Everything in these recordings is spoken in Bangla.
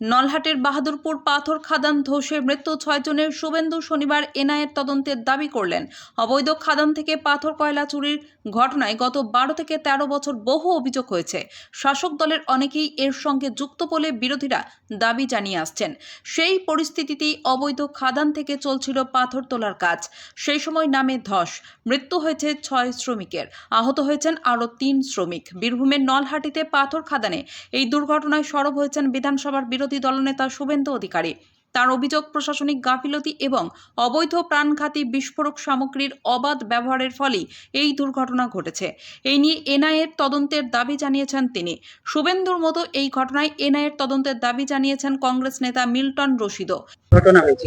নলহাটের বাহাদুরপুর পাথর খাদান ধসে মৃত্যু ছয়জনের শুভেন্দু শনিবার এনআইয়ের তদন্তের দাবি করলেন। অবৈধ খাদান থেকে পাথর কয়লা চুরির ঘটনায় গত বারো থেকে ১৩ বছর বহু অভিযোগ হয়েছে। শাসক দলের অনেকেই এর সঙ্গে যুক্ত বলে বিরোধীরা দাবি জানিয়ে আসছেন। সেই পরিস্থিতিতেই অবৈধ খাদান থেকে চলছিল পাথর তোলার কাজ। সেই সময় নামে ধস। মৃত্যু হয়েছে ছয় শ্রমিকের। আহত হয়েছেন আরও তিন শ্রমিক। বীরভূমের নলহাটিতে পাথর খাদানে এই দুর্ঘটনায় সরব হয়েছেন বিধানসভার বিরোধী দলনেতা শুভেন্দু অধিকারী। তার অভিযোগ প্রশাসনিক গাফিলতি এবং অবৈধ প্রাণঘাতী বিস্ফোরক সামগ্রীর অবাধ ব্যবহারের ফলেই এই দুর্ঘটনা ঘটেছে। এই নিয়ে এনআইএর তদন্তের দাবি জানিয়েছেন তিনি। শুভেন্দুর মতো এই ঘটনায় এনআইএর তদন্তের দাবি জানিয়েছেন কংগ্রেস নেতা মিল্টন রশিদ ঘটনা হয়েছে।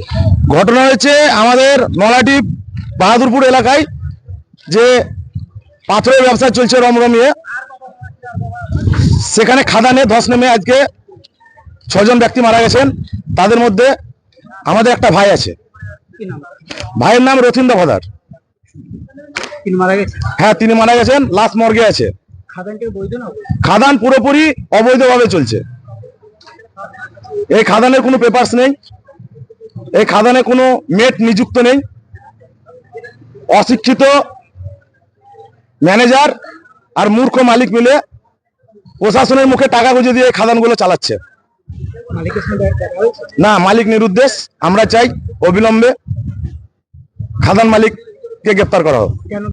ঘটনা হয়েছে আমাদের নলাটি বাহাদুরপুর এলাকায় যে পাথরের ব্যবসা চলছে রমরমিয়ে। সেখানে খাদানে ধস নেমে আজকে ছজন ব্যক্তি মারা গেছেন তাদের মধ্যে আমাদের একটা ভাই আছে। ভাইয়ের নাম রথিন্দ্র ভদার। তিনি মারা গেছে হ্যাঁ তিনি মারা গেছেন লাস্ট মর্গে আছে? খাদান পুরোপুরি অবৈধভাবে চলছে। এই খাদানের কোনো পেপারস নেই এই খাদানে কোনো মেট নিযুক্ত নেই। অশিক্ষিত ম্যানেজার আর মূর্খ মালিক মিলে প্রশাসনের মুখে টাকা গুঁজে দিয়ে এই খাদানগুলো চালাচ্ছে মালিকের সঙ্গে দেখা দেখা হয়েছে না মালিক নিরুদ্দেশ। আমরা চাই অবিলম্বে খাদান মালিককে গ্রেপ্তার করা হোক।